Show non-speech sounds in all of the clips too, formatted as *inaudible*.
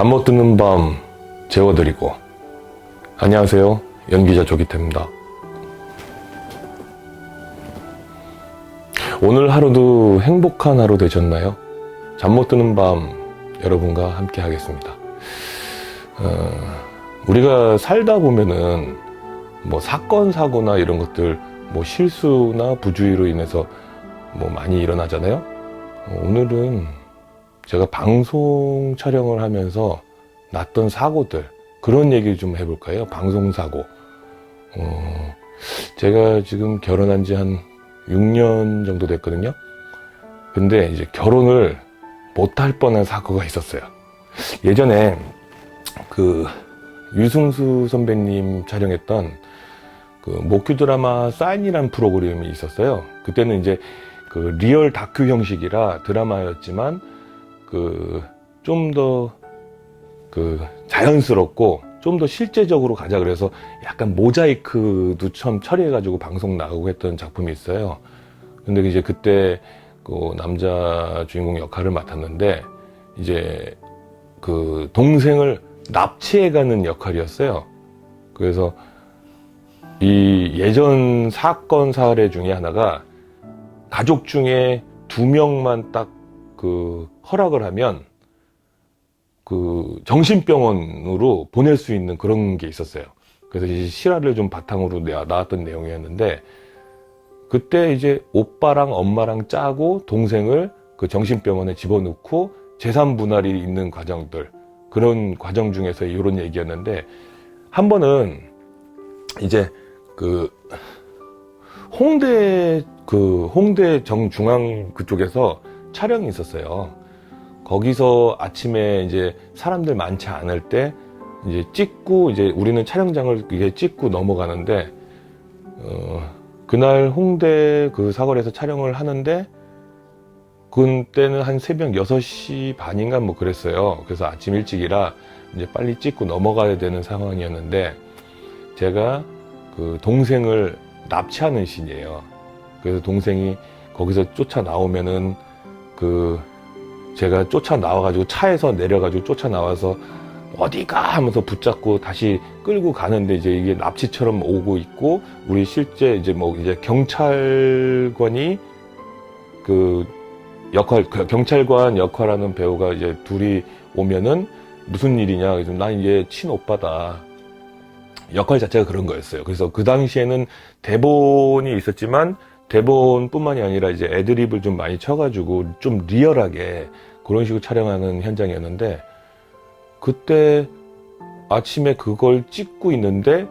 잠 못 드는 밤 재워드리고. 안녕하세요. 연기자 조기태입니다. 오늘 하루도 행복한 하루 되셨나요? 잠 못 드는 밤 여러분과 함께 하겠습니다. 어, 우리가 살다 보면은 뭐 사건 사고나 이런 것들 뭐 실수나 부주의로 인해서 뭐 많이 일어나잖아요. 어, 오늘은 제가 방송 촬영을 하면서 났던 사고들 그런 얘기 좀 해볼까요? 방송 사고. 어, 제가 지금 결혼한 지 한 6년 정도 됐거든요. 근데 이제 결혼을 못할 뻔한 사고가 있었어요. 예전에 그 유승수 선배님 촬영했던 그 목큐 드라마 사인이라는 프로그램이 있었어요. 그때는 이제 그 리얼 다큐 형식이라 드라마였지만 그 좀 더 그 자연스럽고 좀 더 실제적으로 가자 그래서 약간 모자이크도 처음 처리해가지고 방송 나가고 했던 작품이 있어요. 근데 이제 그때 그 남자 주인공 역할을 맡았는데 이제 그 동생을 납치해가는 역할이었어요. 그래서 이 예전 사건 사례 중에 하나가 가족 중에 두 명만 딱 그 허락을 하면 그 정신병원으로 보낼 수 있는 그런 게 있었어요. 그래서 이제 실화를 좀 바탕으로 내- 나왔던 내용이었는데 그때 이제 오빠랑 엄마랑 짜고 동생을 그 정신병원에 집어넣고 재산 분할이 있는 과정들 그런 과정 중에서 이런 얘기였는데 한 번은 이제 그 홍대 그 홍대 정중앙 그쪽에서 촬영이 있었어요. 거기서 아침에 이제 사람들 많지 않을 때 이제 찍고 이제 우리는 촬영장을 이게 찍고 넘어가는데 어 그날 홍대 그 사거리에서 촬영을 하는데 그때는 한 새벽 6시 반인가 뭐 그랬어요. 그래서 아침 일찍이라 이제 빨리 찍고 넘어가야 되는 상황이었는데 제가 그 동생을 납치하는 신이에요. 그래서 동생이 거기서 쫓아 나오면은 그 제가 쫓아 나와가지고 차에서 내려가지고 쫓아 나와서 어디가 하면서 붙잡고 다시 끌고 가는데 이제 이게 납치처럼 오고 있고 우리 실제 이제 뭐 이제 경찰관이 그 역할 그 경찰관 역할하는 배우가 이제 둘이 오면은 무슨 일이냐 그래서 난 이제 친오빠다 역할 자체가 그런 거였어요. 그래서 그 당시에는 대본이 있었지만 대본뿐만이 아니라 이제 애드립을 좀 많이 쳐가지고 좀 리얼하게 그런 식으로 촬영하는 현장이었는데 그때 아침에 그걸 찍고 있는데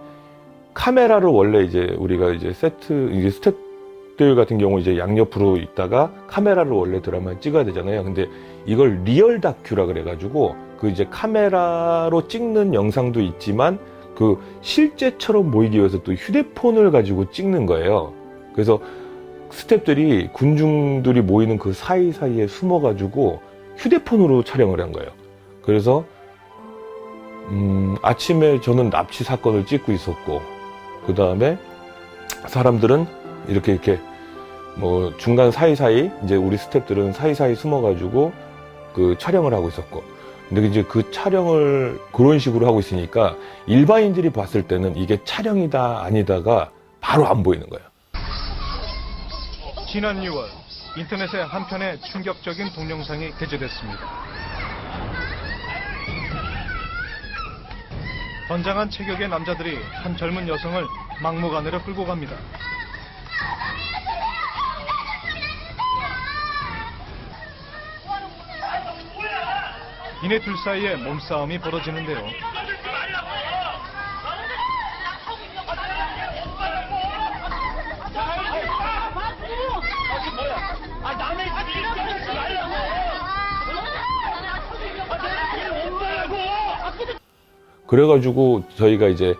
카메라를 원래 이제 우리가 이제 세트 이제 스태프들 같은 경우 이제 양옆으로 있다가 카메라를 원래 드라마에 찍어야 되잖아요. 근데 이걸 리얼 다큐라 그래가지고 그 이제 카메라로 찍는 영상도 있지만 그 실제처럼 보이기 위해서 또 휴대폰을 가지고 찍는 거예요. 그래서 스탭들이 군중들이 모이는 그 사이사이에 숨어가지고 휴대폰으로 촬영을 한 거예요. 그래서 음, 아침에 저는 납치 사건을 찍고 있었고 그 다음에 사람들은 이렇게 이렇게 뭐 중간 사이사이 이제 우리 스탭들은 사이사이 숨어가지고 그 촬영을 하고 있었고 근데 이제 그 촬영을 그런 식으로 하고 있으니까 일반인들이 봤을 때는 이게 촬영이다 아니다가 바로 안 보이는 거예요. 지난 6월 인터넷에 한 편의 충격적인 동영상이 게재됐습니다. 건장한 체격의 남자들이 한 젊은 여성을 막무가내로 끌고 갑니다. 이내 둘 사이에 몸싸움이 벌어지는데요. 아 남의 집 일하지 말라고. 그래가지고 저희가 이제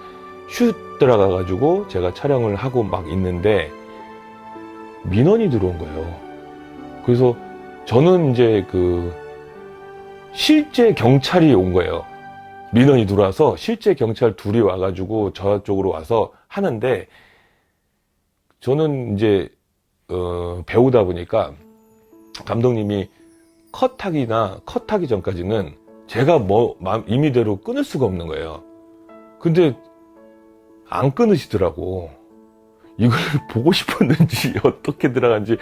슛 들어가가지고 제가 촬영을 하고 막 있는데 민원이 들어온 거예요. 그래서 저는 이제 그 실제 경찰이 온 거예요. 민원이 들어와서 실제 경찰 둘이 와가지고 저 쪽으로 와서 하는데 저는 이제 어, 배우다 보니까 감독님이 컷하기나 컷하기 전까지는 제가 뭐 임의대로 끊을 수가 없는 거예요. 근데 안 끊으시더라고. 이걸 *laughs* 보고 싶었는지 *laughs* 어떻게 들어간지.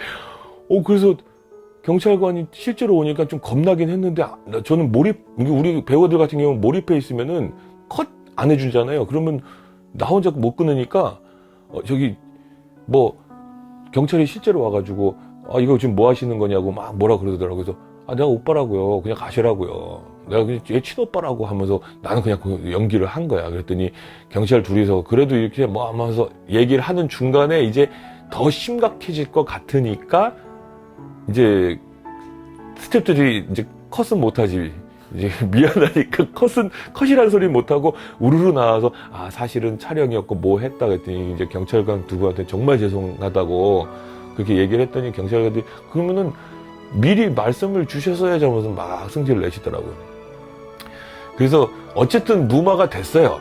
어 그래서 경찰관이 실제로 오니까 좀 겁나긴 했는데 아, 나- 저는 몰입 우리 배우들 같은 경우는 몰입해 있으면은 컷 안 해주잖아요. 그러면 나 혼자 못 끊으니까 어, 저기 뭐 경찰이 실제로 와가지고 아 이거 지금 뭐 하시는 거냐고 막 뭐라 그러더라고요. 그래서 아 내가 오빠라고요. 그냥 가시라고요. 내가 그냥 얘 친오빠라고 하면서 나는 그냥 그 연기를 한 거야. 그랬더니 경찰 둘이서 그래도 이렇게 뭐 하면서 얘기를 하는 중간에 이제 더 심각해질 것 같으니까 이제 스탭들이 이제 컷은 못하지. 이제 *laughs* 미안하니까 컷은 컷이라는 소리 못하고 우르르 나와서 아 사실은 촬영이었고 뭐 했다 그랬더니 이제 경찰관 두 분한테 정말 죄송하다고 그렇게 얘기를 했더니 경찰관들이 그러면은 미리 말씀을 주셨어야지 하면서 막 승질을 내시더라고요. 그래서 어쨌든 무마가 됐어요.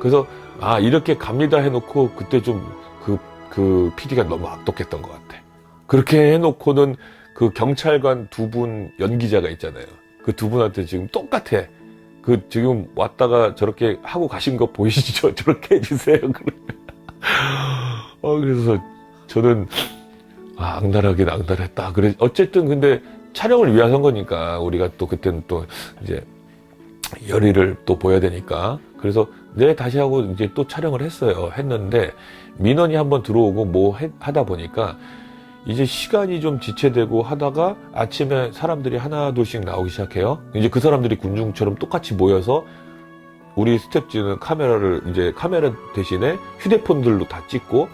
그래서 아 이렇게 갑니다 해놓고 그때 좀그그 PD가 너무 악독했던 것 같아. 그렇게 해놓고는 그 경찰관 두 분 연기자가 있잖아요. 그 두 분한테 지금 똑같아. 그 지금 왔다가 저렇게 하고 가신 거 보이시죠? *laughs* 저렇게 해주세요. 어 그래서 저는 아, 악랄하긴 악랄했다. 그래 어쨌든 근데 촬영을 위해서 한 거니까 우리가 또 그때는 또 이제 열의를 또 보여야 되니까 그래서 네 다시 하고 이제 또 촬영을 했어요. 했는데 민원이 한번 들어오고 뭐 해- 하다 보니까 이제 시간이 좀 지체되고 하다가 아침에 사람들이 하나 둘씩 나오기 시작해요. 이제 그 사람들이 군중처럼 똑같이 모여서 우리 스탭진은 카메라를 이제 카메라 대신에 휴대폰들로 다 찍고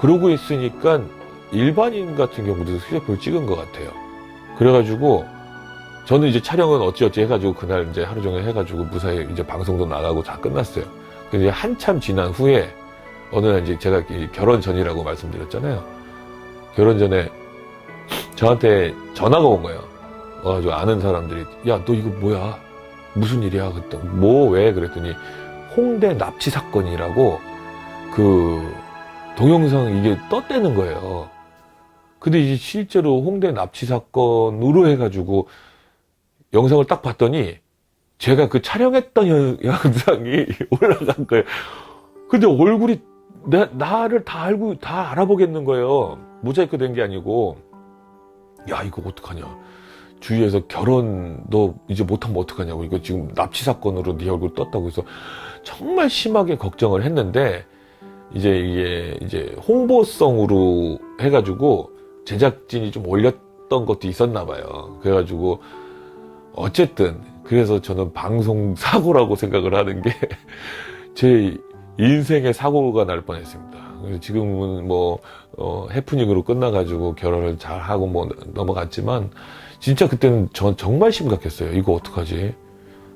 그러고 있으니까 일반인 같은 경우도 휴대폰을 찍은 것 같아요. 그래가지고 저는 이제 촬영은 어찌어찌 해가지고 그날 이제 하루 종일 해가지고 무사히 이제 방송도 나가고 다 끝났어요. 근데 이제 한참 지난 후에 어느 날 이제 제가 이 결혼 전이라고 말씀드렸잖아요. 결혼 전에 저한테 전화가 온 거예요. 와가지고 아는 사람들이 야 너 이거 뭐야? 무슨 일이야? 그랬더니 뭐 왜? 그랬더니 홍대 납치 사건이라고 그 동영상 이게 떴다는 거예요. 근데 이제 실제로 홍대 납치 사건으로 해가지고 영상을 딱 봤더니 제가 그 촬영했던 영- 영상이 *laughs* 올라간 거예요. 근데 얼굴이 나, 나를 다 알고 다 알아보겠는 거예요. 모자이크 된 게 아니고 야 이거 어떡하냐. 주위에서 결혼 너 이제 못하면 어떡하냐고 이거 지금 납치 사건으로 네 얼굴 떴다고 해서 정말 심하게 걱정을 했는데 이제 이게 이제 홍보성으로 해가지고 제작진이 좀 올렸던 것도 있었나 봐요. 그래가지고 어쨌든 그래서 저는 방송 *laughs* 사고라고 생각을 하는 게 *laughs* 제 인생의 사고가 날 뻔했습니다. 지금은 뭐 어, 해프닝으로 끝나가지고 결혼을 잘 하고 뭐 넘어갔지만 진짜 그때는 전 정말 심각했어요. 이거 어떡하지?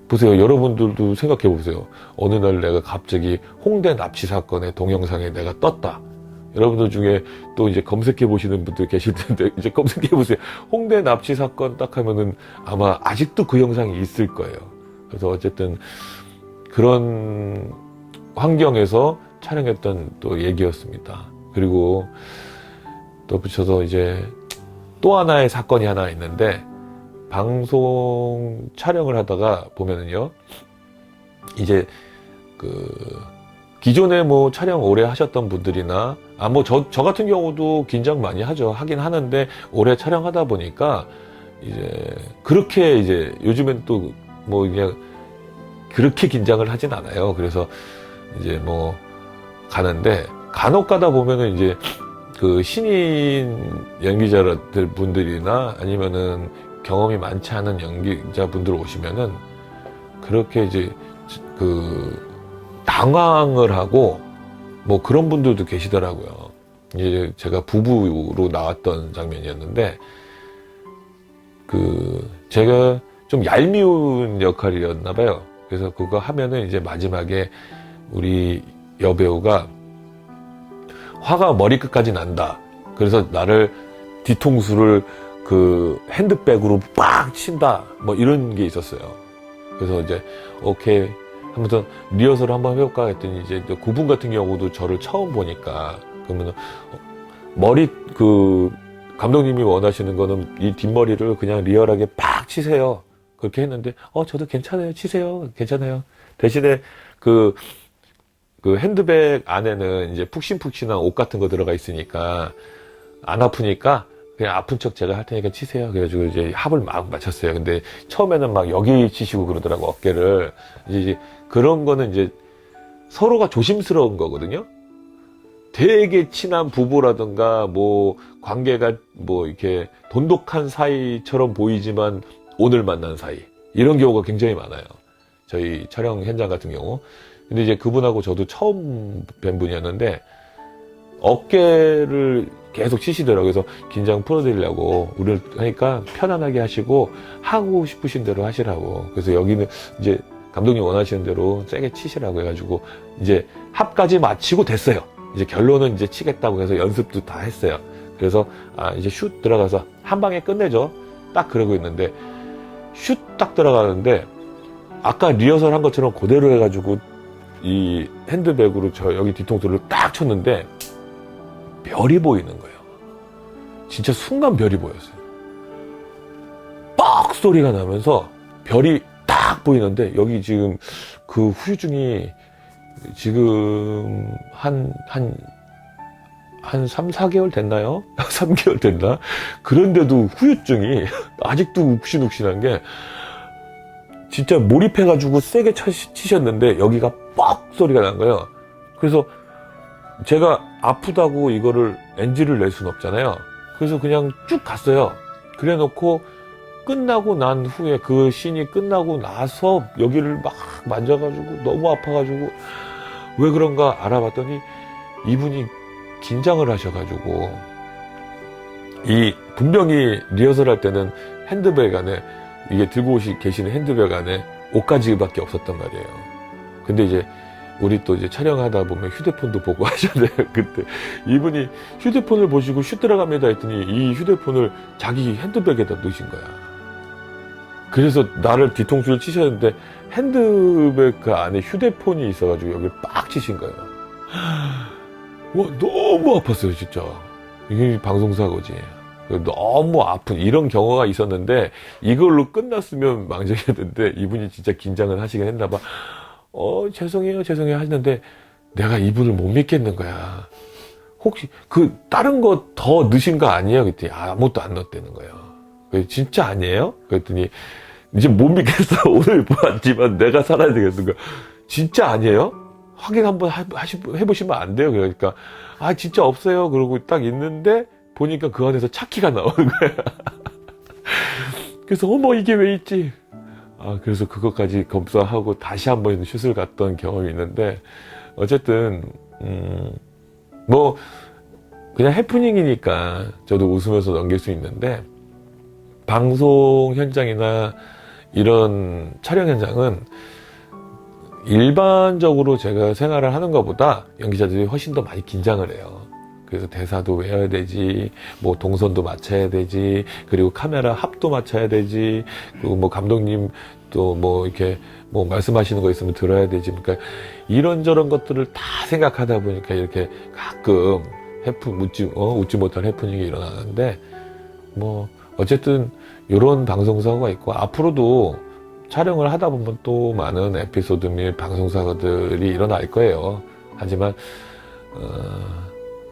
보세요. 여러분들도 생각해 보세요. 어느 날 내가 갑자기 홍대 납치 사건의 동영상에 내가 떴다. 여러분들 중에 또 이제 검색해 보시는 분들 계실 텐데 *laughs* 이제 검색해 보세요. 홍대 납치 사건 딱 하면은 아마 아직도 그 영상이 있을 거예요. 그래서 어쨌든 그런 환경에서 촬영했던 또 얘기였습니다. 그리고 또 붙여서 이제 또 하나의 사건이 하나 있는데 방송 촬영을 하다가 보면은요 이제 그 기존에 뭐 촬영 오래 하셨던 분들이나 아 뭐 저 저 같은 경우도 긴장 많이 하죠. 하긴 하는데 오래 촬영하다 보니까 이제 그렇게 이제 요즘엔 또 뭐 그냥 그렇게 긴장을 하진 않아요. 그래서 이제 뭐 가는데 간혹 가다 보면은 이제 그 신인 연기자들 분들이나 아니면은 경험이 많지 않은 연기자 분들 오시면은 그렇게 이제 그 당황을 하고 뭐 그런 분들도 계시더라고요. 이제 제가 부부로 나왔던 장면이었는데 그 제가 좀 얄미운 역할이었나 봐요. 그래서 그거 하면은 이제 마지막에 우리 여배우가 화가 머리끝까지 난다. 그래서 나를 뒤통수를 그 핸드백으로 빡 친다. 뭐 이런 게 있었어요. 그래서 이제 오케이 하면서 리허설을 한번 해볼까 했더니 이제 또 그분 같은 경우도 저를 처음 보니까 그러면 머리 그 감독님이 원하시는 거는 이 뒷머리를 그냥 리얼하게 팍 치세요. 그렇게 했는데 어 저도 괜찮아요 치세요 괜찮아요 대신에 그그 핸드백 안에는 이제 푹신푹신한 옷 같은 거 들어가 있으니까 안 아프니까 그냥 아픈 척 제가 할 테니까 치세요. 그래가지고 이제 합을 막 맞췄어요. 근데 처음에는 막 여기 치시고 그러더라고 어깨를 이제 그런 거는 이제 서로가 조심스러운 거거든요. 되게 친한 부부라든가 뭐 관계가 뭐 이렇게 돈독한 사이처럼 보이지만 오늘 만난 사이 이런 경우가 굉장히 많아요. 저희 촬영 현장 같은 경우. 근데 이제 그분하고 저도 처음 뵌 분이었는데 어깨를 계속 치시더라고요. 그래서 긴장 풀어드리려고 우리를 하니까 편안하게 하시고 하고 싶으신 대로 하시라고. 그래서 여기는 이제 감독님 원하시는 대로 세게 치시라고 해가지고 이제 합까지 마치고 됐어요. 이제 결론은 이제 치겠다고 해서 연습도 다 했어요. 그래서 아 이제 슛 들어가서 한 방에 끝내죠. 딱 그러고 있는데 슛 딱 들어가는데 아까 리허설 한 것처럼 그대로 해가지고 이 핸드백으로 저 여기 뒤통수를 딱 쳤는데 별이 보이는 거예요. 진짜 순간 별이 보였어요. 뻑 소리가 나면서 별이 딱 보이는데 여기 지금 그 후유증이 지금 한, 한, 한 3, 4개월 됐나요? *laughs* 3개월 됐나? 그런데도 후유증이 *laughs* 아직도 욱신욱신한 게 진짜 몰입해가지고 세게 쳐- 치셨는데 여기가 뻑 소리가 난 거예요. 그래서 제가 아프다고 이거를 NG를 낼 수는 없잖아요. 그래서 그냥 쭉 갔어요. 그래 놓고 끝나고 난 후에 그 씬이 끝나고 나서 여기를 막 만져가지고 너무 아파가지고 왜 그런가 알아봤더니 이분이 긴장을 하셔가지고 이 분명히 리허설 할 때는 핸드백 안에 이게 들고 오시 계시는 핸드백 안에 옷가지밖에 없었단 말이에요. 근데 이제 우리 또 이제 촬영하다 보면 휴대폰도 보고 *laughs* 하잖아요. 그때 이분이 휴대폰을 보시고 슛 들어갑니다 했더니 이 휴대폰을 자기 핸드백에다 넣으신 거야. 그래서 나를 뒤통수를 치셨는데 핸드백 그 안에 휴대폰이 있어가지고 여기 빡 치신 거예요. *gasps* 와 너무 아팠어요 진짜. 이게 방송사고지. 너무 아픈 이런 경우가 있었는데 이걸로 끝났으면 망정이었는데 이분이 진짜 긴장을 하시긴 했나 봐. 어 죄송해요 죄송해요 하는데 내가 이분을 못 믿겠는 거야. 혹시 그 다른 거 더 넣으신 거 아니에요? 그랬더니 아무것도 안 넣었다는 거예요. 진짜 아니에요? 그랬더니 이제 못 믿겠어. *laughs* 오늘 보았지만 내가 살아야 되겠는 거야. 진짜 아니에요? 확인 한번 해보시면 안 돼요. 그러니까 아 진짜 없어요. 그러고 딱 있는데 보니까 그 안에서 차키가 나오는 거야. *laughs* 그래서 어머 이게 왜 있지? 아 그래서 그것까지 검사하고 다시 한번 슛을 갔던 경험이 있는데 어쨌든 음, 뭐 그냥 해프닝이니까 저도 웃으면서 넘길 수 있는데 방송 현장이나 이런 촬영 현장은 일반적으로 제가 생활을 하는 것보다 연기자들이 훨씬 더 많이 긴장을 해요. 그래서 대사도 외워야 되지, 뭐 동선도 맞춰야 되지, 그리고 카메라 합도 맞춰야 되지, 그리고 뭐 감독님 또 뭐 이렇게 뭐 말씀하시는 거 있으면 들어야 되지. 그러니까 이런저런 것들을 다 생각하다 보니까 이렇게 가끔 해프, 웃지, 어, 웃지 못할 해프닝이 일어나는데 뭐 어쨌든 이런 방송사고가 있고 앞으로도 촬영을 하다 보면 또 많은 에피소드 및 방송사고들이 일어날 거예요. 하지만 어,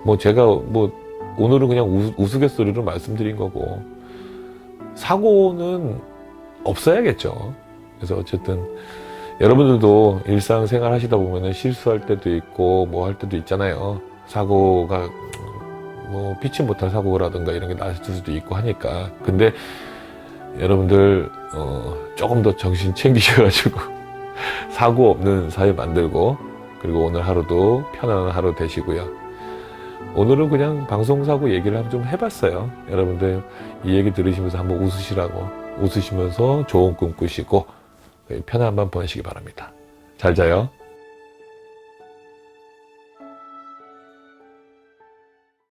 뭐 제가 뭐 오늘은 그냥 우, 우스갯소리로 말씀드린 거고 사고는 없어야겠죠. 그래서 어쨌든 여러분들도 일상생활 하시다 보면은 실수할 때도 있고 뭐 할 때도 있잖아요. 사고가 뭐 피치 못할 사고라든가 이런 게 났을 수도 있고 하니까. 근데 여러분들 어, 조금 더 정신 챙기셔가지고 *laughs* 사고 없는 사회 만들고 그리고 오늘 하루도 편안한 하루 되시고요. 오늘은 그냥 방송사고 얘기를 좀 해봤어요. 여러분들 이 얘기 들으시면서 한번 웃으시라고 웃으시면서 좋은 꿈 꾸시고 편안한 밤 보내시기 바랍니다. 잘 자요.